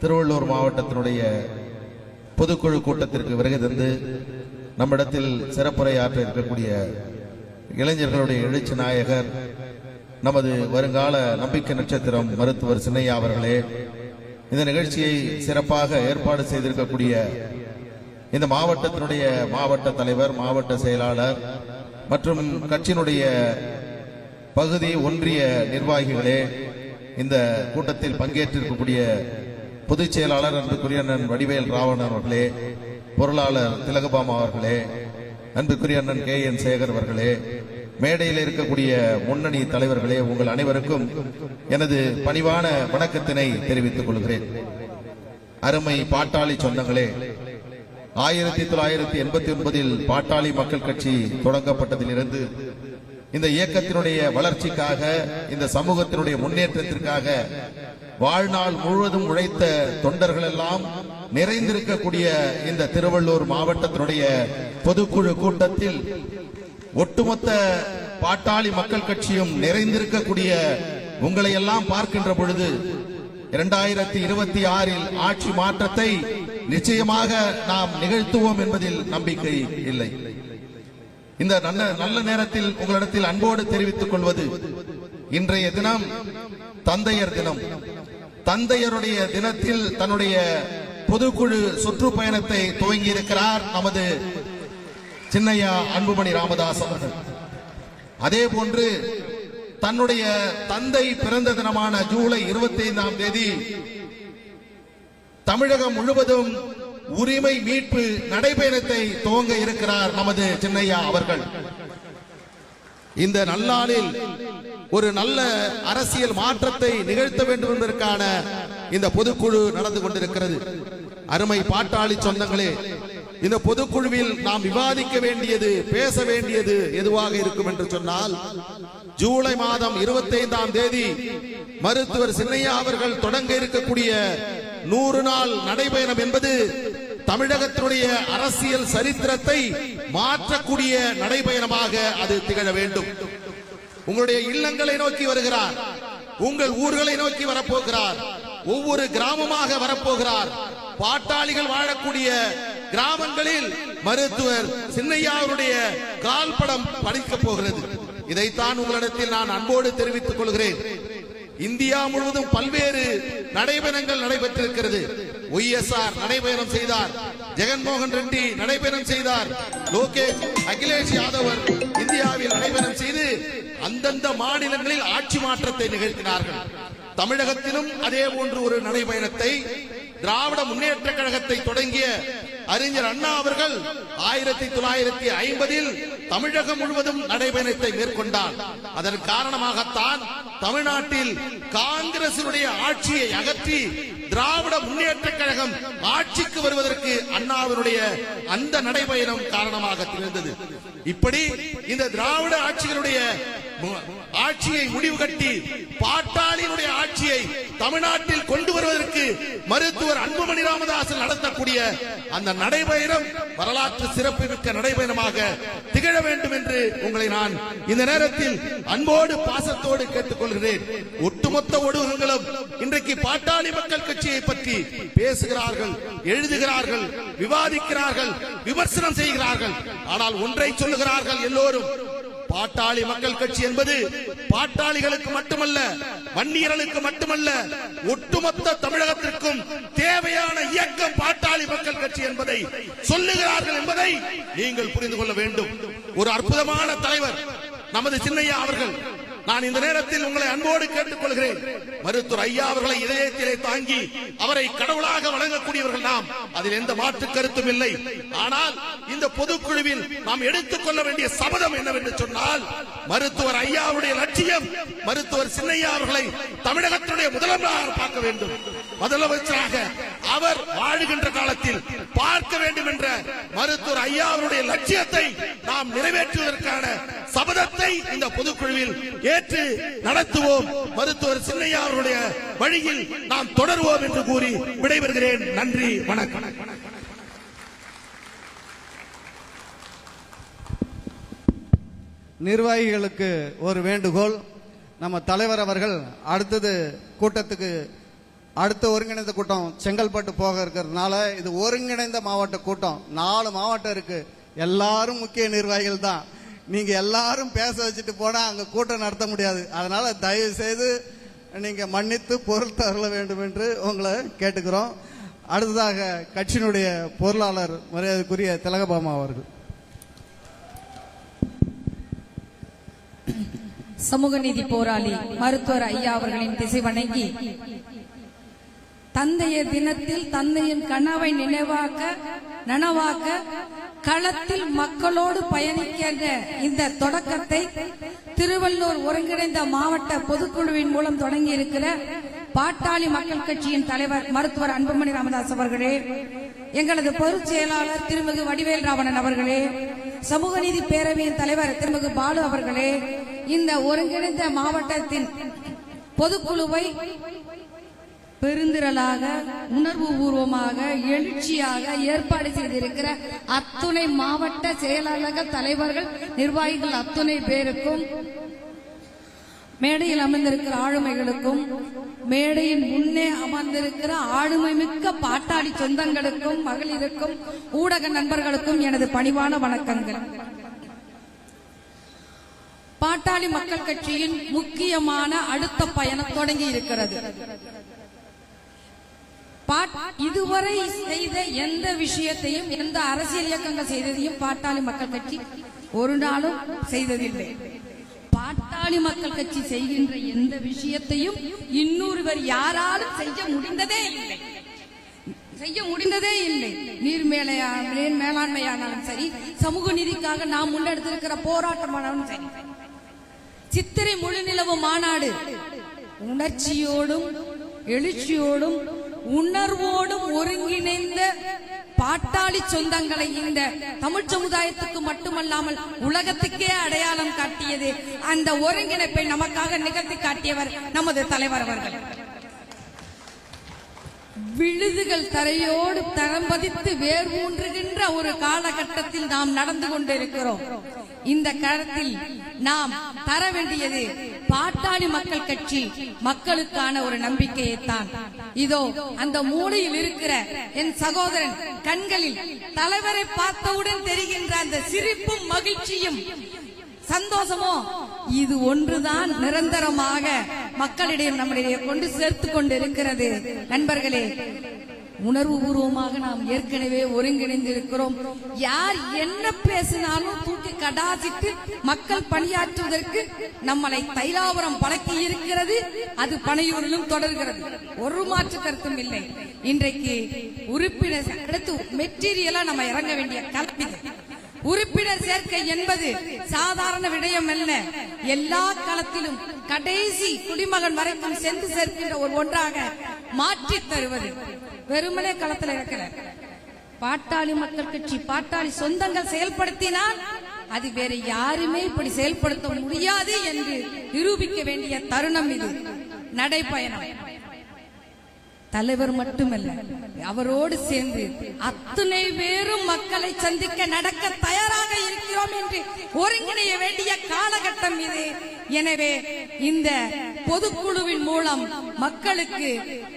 திருவள்ளூர் மாவட்டத்தினுடைய பொதுக்குழு கூட்டத்திற்கு வருகை தந்து நம்மிடத்தில் சிறப்புரை ஆற்ற இருக்கக்கூடிய இளைஞர்களுடைய எழுச்சி நாயகர் நமது வருங்கால நம்பிக்கை நட்சத்திரம் மருத்துவர் சின்னையா அவர்களே இந்த நிகழ்ச்சியை சிறப்பாக ஏற்பாடு செய்திருக்கக்கூடிய இந்த மாவட்டத்தினுடைய மாவட்ட தலைவர் மாவட்ட செயலாளர் மற்றும் கட்சியினுடைய பகுதி ஒன்றிய நிர்வாகிகளே இந்த கூட்டத்தில் பங்கேற்றிருக்கக்கூடிய பொதுச் செயலாளர் அன்புக்குரிய அண்ணன் வடிவேல் ராவணன் அவர்களே பொருளாளர் திலகபாமா அவர்களே அன்புக்குரிய அண்ணன் கே என் சேகர் அவர்களே மேடையில் இருக்கக்கூடிய முன்னணி தலைவர்களே உங்கள் அனைவருக்கும் எனது பணிவான வணக்கத்தினை தெரிவித்துக் கொள்கிறேன். அருமை பாட்டாளி சொந்தங்களே ஆயிரத்தி தொள்ளாயிரத்தி எண்பத்தி ஒன்பதில் பாட்டாளி மக்கள் கட்சி தொடங்கப்பட்டதிலிருந்து இந்த இயக்கத்தினுடைய வளர்ச்சிக்காக இந்த சமூகத்தினுடைய முன்னேற்றத்திற்காக வாழ்நாள் முழுவதும் உழைத்த தொண்டர்கள் எல்லாம் நிறைந்திருக்கக்கூடிய இந்த திருவள்ளூர் மாவட்டத்தினுடைய பொதுக்குழு கூட்டத்தில் ஒட்டுமொத்த பாட்டாளி மக்கள் கட்சியும் நிறைந்திருக்கக்கூடிய உங்களை எல்லாம் பார்க்கின்ற பொழுது இரண்டாயிரத்தி இருபத்தி ஆறில் ஆட்சி மாற்றத்தை நிச்சயமாக நாம் நிகழ்த்துவோம் என்பதில் நம்பிக்கை இல்லை. இந்த நல்ல நல்ல நேரத்தில் உங்களிடத்தில் அன்போடு தெரிவித்துக் கொள்வது இன்றைய தினம் தந்தையர் தினம். தந்தையருடைய தினத்தில் தன்னுடைய பொதுக்குழு சுற்றுப்பயணத்தை துவங்கி இருக்கிறார் நமது சின்னையா அன்புமணி ராமதாஸ் அவர்கள். அதே போன்று தன்னுடைய தந்தை பிறந்த தினமான ஜூலை இருபத்தி ஐந்தாம் தேதி தமிழகம் முழுவதும் உரிமை மீட்பு நடைபயணத்தை துவங்க இருக்கிறார் நமது சின்னையா அவர்கள். இந்த நல்லாளில் ஒரு நல்ல அரசியல் மாற்றத்தை நிகழ்த்த வேண்டும் என்பதற்கான இந்த பொதுக்குழு நடந்து கொண்டிருக்கிறது. அருமை பாட்டாளி சொந்தங்களே இந்த பொதுக்குழுவில் நாம் விவாதிக்க வேண்டியது பேச வேண்டியது எதுவாக இருக்கும் என்று சொன்னால் ஜூலை மாதம் இருபத்தி ஐந்தாம் தேதி மருத்துவர் சின்னையா அவர்கள் தொடங்க இருக்கக்கூடிய நூறு நாள் நடைபயணம் என்பது தமிழகத்தினுடைய அரசியல் சரித்திரத்தை மாற்றக்கூடிய நடைபயணமாக அது திகழ வேண்டும். உங்களுடைய இல்லங்களை நோக்கி வருகிறார். உங்கள் ஊர்களை நோக்கி வரப்போகிறார். ஒவ்வொரு கிராமமாக வரப்போகிறார். பாட்டாளிகள் வாழக்கூடிய கிராமங்களில் மருத்துவர் சின்னையாருடைய கால்படம் படிக்கப் போகிறது. இதைத்தான் உங்களிடத்தில் நான் அன்போடு தெரிவித்துக் கொள்கிறேன். இந்தியா முழுவதும் பல்வேறு நடைபயணங்கள் நடைபெற்றிருக்கிறது. ஒய்எஸ்ஆர் நடைபயணம் செய்தார். ஜெகன்மோகன் ரெட்டி நடைபயணம் செய்தார். லோகேஷ் அகிலேஷ் யாதவர் இந்தியாவில் நடைபயணம் செய்து அந்தந்த மாநிலங்களில் ஆட்சி மாற்றத்தை நிகழ்த்தினார்கள். தமிழகத்திலும் அதே போன்று ஒரு நடைபயணத்தை திராவிட முன்னேற்ற கழகத்தை தொடங்கிய அறிஞர் அண்ணா அவர்கள் ஆயிரத்தி தொள்ளாயிரத்தி ஐம்பதில் தமிழகம் முழுவதும் நடைபயணத்தை மேற்கொண்டார். அதன் காரணமாகத்தான் தமிழ்நாட்டில் காங்கிரசினுடைய ஆட்சியை அகற்றி திராவிட முன்னேற்ற கழகம் ஆட்சிக்கு வருவதற்கு அண்ணாவினுடைய அந்த நடைபயணம் காரணமாக திகழ்ந்தது. இப்படி இந்த திராவிட ஆட்சிகளுடைய ஆட்சியை முடிவு கட்டி பாட்டாளியினுடைய ஆட்சியை தமிழ்நாட்டில் கொண்டு வருவதற்கு மருத்துவர் அன்புமணி ராமதாசன் நடத்தக்கூடிய அந்த நடைபயணம் வரலாற்று சிறப்புமிக்க நடைபயணமாக திகழ வேண்டும் என்று உங்களை நான் இந்த நேரத்தில் அன்போடு பாசத்தோடு கேட்டுக்கொள்கிறேன். ஒட்டுமொத்த ஊடகங்களும் இன்றைக்கு பாட்டாளி மக்கள் கட்சியை பற்றி பேசுகிறார்கள் எழுதுகிறார்கள் விவாதிக்கிறார்கள் விமர்சனம் செய்கிறார்கள். ஆனால் ஒன்றை சொல்லுகிறார்கள் எல்லோரும் பாட்டாளி மக்கள் கட்சி என்பது பாட்டாளிகளுக்கு மட்டுமல்ல வன்னியர்களுக்கு மட்டுமல்ல ஒட்டுமொத்த தமிழகத்திற்கும் தேவையான இயக்கம் பாட்டாளி மக்கள் கட்சி என்பதை சொல்லுகிறார்கள் என்பதை நீங்கள் புரிந்து கொள்ள வேண்டும். ஒரு அற்புதமான தலைவர் நமது சின்னையா அவர்கள் நான் இந்த நேரத்தில் உங்களை அன்போடு கேட்டுக்கொள்கிறேன். மருத்துவர் ஐயா அவர்களை இதயத்திலே தாங்கி அவரை கடவுளாக வழங்கக்கூடியவர்கள் நாம். அதில் எந்த மாற்று கருத்தும் இல்லை. ஆனால் இந்த பொதுக்குழுவில் நாம் எடுத்துக்கொள்ள வேண்டிய சபதம் என்னவென்று சொன்னால் மருத்துவர் ஐயாவுடைய லட்சியம் மருத்துவர் சின்னையா அவர்களை தமிழகத்தினுடைய முதலமைச்சராக பார்க்க வேண்டும். முதலமைச்சராக அவர் வாழுகின்ற காலத்தில் பார்க்க வேண்டும் என்ற மருத்துவர் ஐயா அவருடைய லட்சியத்தை நாம் நிறைவேற்றுவதற்கான சபதத்தை இந்த பொதுக்குழுவில் ஏற்று நடத்துவோம். மருத்துவர் சின்னையா அவருடைய வழியில் நாம் தொடருவோம் என்று கூறி விடைபெறுகிறேன். நன்றி வணக்கம். நிர்வாகிகளுக்கு ஒரு வேண்டுகோள். நம்ம தலைவர் அவர்கள் அடுத்தது கூட்டத்துக்கு அடுத்த ஒருங்கிணைந்த கூட்டம் செங்கல்பட்டு போக இருக்கிறதுனால இது ஒருங்கிணைந்த மாவட்ட கூட்டம். நாலு மாவட்டம் இருக்கு. எல்லாரும் முக்கிய நிர்வாகிகள் தான். நீங்க எல்லாரும் பேச வச்சுட்டு போனா அங்க கூட்டம் நடத்த முடியாது. அதனால தயவு செய்து நீங்க மன்னித்து பொருள் தரல வேண்டும் என்று உங்களை கேட்டுக்கிறோம். அடுத்ததாக கட்சியினுடைய பொருளாளர் மரியாதைக்குரிய திலகபாமா அவர்கள். சமூக நீதி போராளி மருத்துவர் ஐயா அவர்களின் திசை வணங்கி தந்தையர் தினத்தில் தந்தையின் கனவை நினைவாக்க நனவாக்க களத்தில் மக்களோடு பயணிக்கின்ற இந்த தொடக்கத்தை திருவள்ளூர் ஒருங்கிணைந்த மாவட்ட பொதுக்குழுவின் மூலம் தொடங்கி இருக்கிற பாட்டாளி மக்கள் கட்சியின் தலைவர் மருத்துவர் அன்புமணி ராமதாஸ் அவர்களே எங்களது பொதுச் செயலாளர் திருமிகு வடிவேல் ராவணன் அவர்களே சமூக நீதி பேரவையின் தலைவர் திருமிகு பாலு அவர்களே இந்த ஒருங்கிணைந்த மாவட்டத்தின் பொதுக்குழுவை பெருந்திரளாக உணர்வு பூர்வமாக எழுச்சியாக ஏற்பாடு செய்திருக்கிற அத்துணை மாவட்ட செயலாளர்கள் தலைவர்கள் நிர்வாகிகள் அத்துணை பேருக்கும் மேடையில் அமர்ந்திருக்கிற ஆளுமைகளுக்கும் மேடையின் முன்னே அமர்ந்திருக்கிற ஆளுமை மிக்க பாட்டாளி சொந்தங்களுக்கும் மகளிருக்கும் ஊடக நண்பர்களுக்கும் எனது பணிவான வணக்கங்கள். பாட்டாளி மக்கள் கட்சியின் முக்கியமான அடுத்த பயணம் தொடங்கி இருக்கிறது. பாட்- இதுவரை செய்த எந்த விஷயத்தையும் எந்த அரசியல் இயக்கங்கள் செய்ததையும் பாட்டாளி மக்கள் கட்சி ஒரு நாளும் செய்ததில்லை. பாட்டாளி மக்கள் கட்சி செய்கின்ற எந்த விஷயத்தையும் இன்னொருவர் யாராலும் செய்ய முடிந்ததே இல்லை. செய்ய முடிந்ததே இல்லை. நீர் மேலையா நீர் மேலாண்மையானாலும் சரி சமூக நீதிக்காக நாம் முன்னெடுத்திருக்கிற போராட்டமானாலும் சரி. சித்திரை முழுநிலவு மாநாடு உணர்ச்சியோடும் எழுச்சியோடும் உணர்வோடும் ஒருங்கிணைந்த பாட்டாளி சொந்தங்களை இந்த தமிழ் சமுதாயத்துக்கு மட்டுமல்லாமல் உலகத்துக்கே அடையாளம் காட்டியது. அந்த ஒருங்கிணைப்பை நமக்காக நிகழ்த்தி காட்டியவர் நமது தலைவர் அவர்கள். விழுதுகள் தரையோடு தரம் பதித்து வேர் ஊன்றுகின்ற ஒரு காலகட்டத்தில் நாம் நடந்து கொண்டிருக்கிறோம். இந்த கரத்தில் நாம் தர வேண்டியது பாட்டாளி மக்கள் கட்சி மக்களுக்கான ஒரு நம்பிக்கையை தான் இதோ அந்த மூலையில் இருக்கிற என் சகோதரன் கண்களில் தலைவரை பார்த்தவுடன் தெரிகின்ற அந்த சிரிப்பும் மகிழ்ச்சியும் சந்தோஷமோ? இது ஒன்றுதான் நிரந்தரமாக மக்களிடையே நம்மிடையே கொண்டு சேர்த்து கொண்டு இருக்கிறது நண்பர்களே உணர்வு பூர்வமாக நாம் ஏற்கனவே ஒருங்கிணைந்திருக்கிறோம். யார் என்ன பேசினாலும் தூக்கி கடாசிட்டு மக்கள் பணியாற்றுவதற்கு நம்மளை தைலாபுரம் பழக்கி இருக்கிறது அது பனையூரிலும் தொடர்கிறது. ஒரு மாற்று கருத்தும் இல்லை. இன்றைக்கு உறுப்பினர் அடுத்து மெட்டீரியலா நம்ம இறங்க வேண்டிய கல்வி உறுப்பினர் சேர்க்கை என்பது சாதாரண விடயம் அல்ல. எல்லா களத்திலும் கடைசி குடிமகன் வரைக்கும் சென்று சேர்க்கின்ற ஒரு ஒன்றாக மாற்றி தருவது. வெறுமனே களத்துல இருக்கிற பாட்டாளி மக்கள் கட்சி பாட்டாளி சொந்தங்கள் செயல்படுத்தினால் அது வேற யாருமே இப்படி செயல்படுத்த முடியாது என்று நிரூபிக்க வேண்டிய தருணம் இது. நடைபயணம் தலைவர் மட்டுமல்ல அவரோடு சேர்ந்து அத்தனை பேரும் மக்களை சந்திக்க நடக்க தயாராக இருக்கிறோம் என்று ஒருங்கிணைய வேண்டிய காலகட்டம் இது. எனவே இந்த பொதுக்குழுவின் மூலம் மக்களுக்கு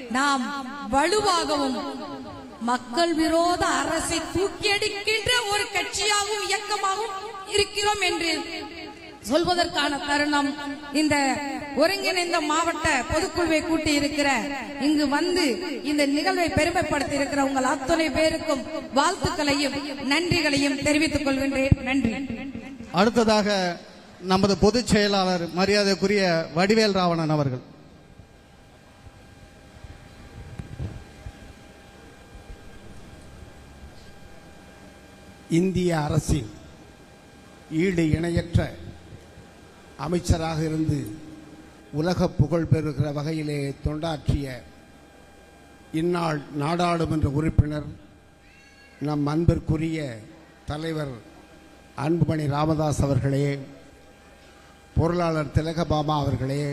நாம் வலுவாகவும் மக்கள் விரோத அரசை தூக்கியடிக்கின்ற ஒரு கட்சியாகவும் இயக்கமாகவும் இருக்கிறோம் என்று சொல்வதற்கான தருணம் இந்த ஒருங்கிணைந்த மாவட்ட பொதுக்குழுவை கூட்டி இருக்கிற இங்கு வந்து இந்த நிகழ்வை பெருமைப்படுத்தி இருக்கிற உங்கள் அத்தனை பேருக்கும் வாழ்த்துக்களையும் நன்றிகளையும் தெரிவித்துக் கொள்கின்றேன். நன்றி. அடுத்ததாக நமது பொதுச் செயலாளர் மரியாதைக்குரிய வடிவேல் ராவணன் அவர்கள். இந்திய அரசின் ஈடு இணையற்ற அமைச்சராக இருந்து உலக புகழ் பெறுகிற வகையிலே தொண்டாற்றிய இந்நாள் நாடாளுமன்ற உறுப்பினர் நம் அன்பிற்குரிய தலைவர் அன்புமணி ராமதாஸ் அவர்களே பொருளாளர் திலகபாமா அவர்களே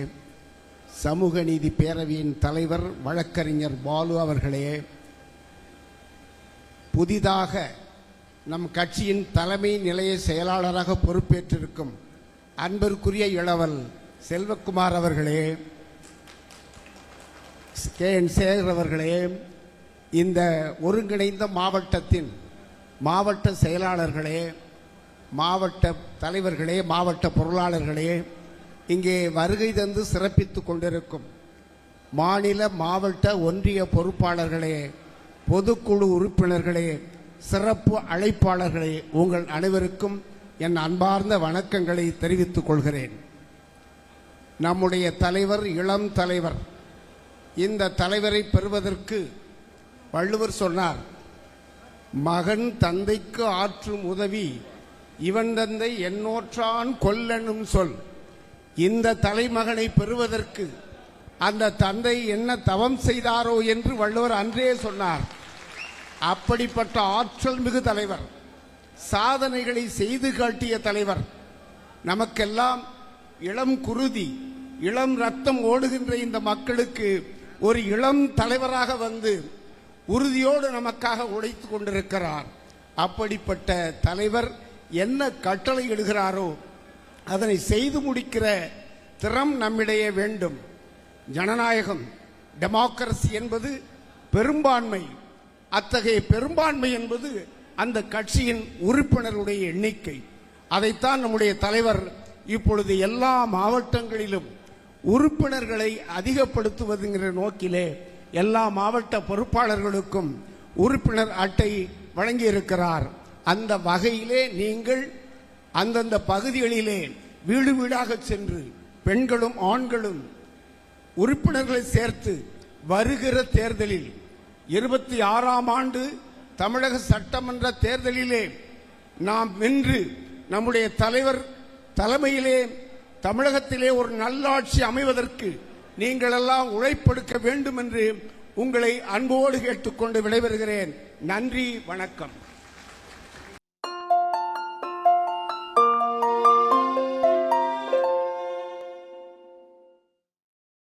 சமூக நீதி பேரவையின் தலைவர் வழக்கறிஞர் பாலு அவர்களே புதிதாக நம் கட்சியின் தலைமை நிலைய செயலாளராக பொறுப்பேற்றிருக்கும் அன்பிற்குரிய இளவல் செல்வக்குமார் அவர்களே கே என் சேகர் அவர்களே இந்த ஒருங்கிணைந்த மாவட்டத்தின் மாவட்ட செயலாளர்களே மாவட்ட தலைவர்களே மாவட்ட பொருளாளர்களே இங்கே வருகை தந்து சிறப்பித்துக் கொண்டிருக்கும் மாநில மாவட்ட ஒன்றிய பொறுப்பாளர்களே பொதுக்குழு உறுப்பினர்களே சிறப்பு அழைப்பாளர்களே உங்கள் அனைவருக்கும் என் அன்பார்ந்த வணக்கங்களை தெரிவித்துக் கொள்கிறேன். நம்முடைய தலைவர் இளம் தலைவர் இந்த தலைவரை பெறுவதற்கு வள்ளுவர் சொன்னார் மகன் தந்தைக்கு ஆற்றும் உதவி இவன் தந்தை எண்ணோற்றான் கொல்லனும் சொல். இந்த தலைமகனை பெறுவதற்கு அந்த தந்தை என்ன தவம் செய்தாரோ என்று வள்ளுவர் அன்றே சொன்னார். அப்படிப்பட்ட ஆற்றல் மிகு தலைவர் சாதனைகளை செய்து காட்டிய தலைவர். நமக்கெல்லாம் இளம் குருதி இளம் ரத்தம் ஓடுகின்ற இந்த மக்களுக்கு ஒரு இளம் தலைவராக வந்து உறுதியோடு நமக்காக உழைத்துக் கொண்டிருக்கிறார். அப்படிப்பட்ட தலைவர் என்ன கட்டளை இடுகிறாரோ அதனை செய்து முடிக்கிற திறம் நம்மிடையே வேண்டும். ஜனநாயகம் டெமோக்ரசி என்பது பெரும்பான்மை. அத்தகைய பெரும்பான்மை என்பது அந்த கட்சியின் உறுப்பினருடைய எண்ணிக்கை. அதைத்தான் நம்முடைய தலைவர் இப்பொழுது எல்லா மாவட்டங்களிலும் உறுப்பினர்களை அதிகப்படுத்துவதுங்கிற நோக்கிலே எல்லா மாவட்ட பொறுப்பாளர்களுக்கும் உறுப்பினர் அட்டை வழங்கியிருக்கிறார். அந்த வகையிலே நீங்கள் அந்தந்த பகுதிகளிலே வீடு வீடாக சென்று பெண்களும் ஆண்களும் உறுப்பினர்களை சேர்த்து வருகிற தேர்தலில் இருபத்தி ஆறாம் ஆண்டு தமிழக சட்டமன்ற தேர்தலிலே நாம் வென்று நம்முடைய தலைவர் தலைமையிலே தமிழகத்திலே ஒரு நல்லாட்சி அமைவதற்கு நீங்கள் எல்லாம் உழைப்பெடுக்க வேண்டும் என்று உங்களை அன்போடு கேட்டுக்கொண்டு விடைபெறுகிறேன். நன்றி வணக்கம்.